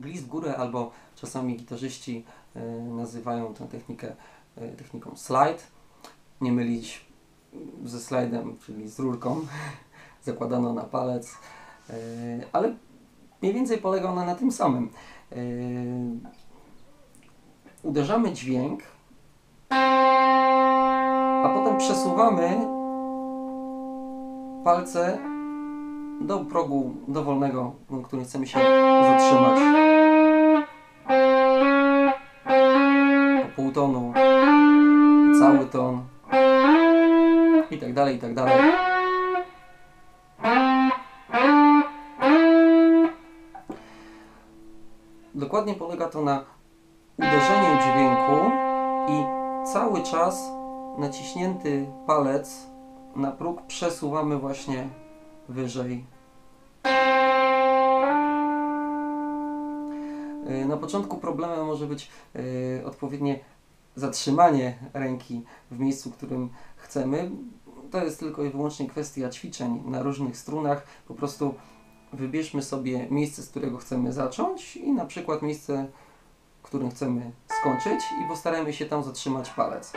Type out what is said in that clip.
glist w górę, albo czasami gitarzyści e, nazywają tę technikę e, techniką slide. Nie mylić ze slajdem, czyli z rurką zakładaną na palec, e, ale mniej więcej polega ona na tym samym. Uderzamy dźwięk, a potem przesuwamy palce do progu dowolnego, na którym chcemy się zatrzymać. Po półtonu, cały ton i tak dalej, i tak dalej. Dokładnie polega to na uderzeniu dźwięku i cały czas naciśnięty palec na próg przesuwamy właśnie wyżej. Yy, Na początku problemem może być yy, odpowiednie zatrzymanie ręki w miejscu, którym chcemy. To jest tylko i wyłącznie kwestia ćwiczeń na różnych strunach. Po prostu wybierzmy sobie miejsce, z którego chcemy zacząć i na przykład miejsce, którym chcemy skończyć i postarajmy się tam zatrzymać palec.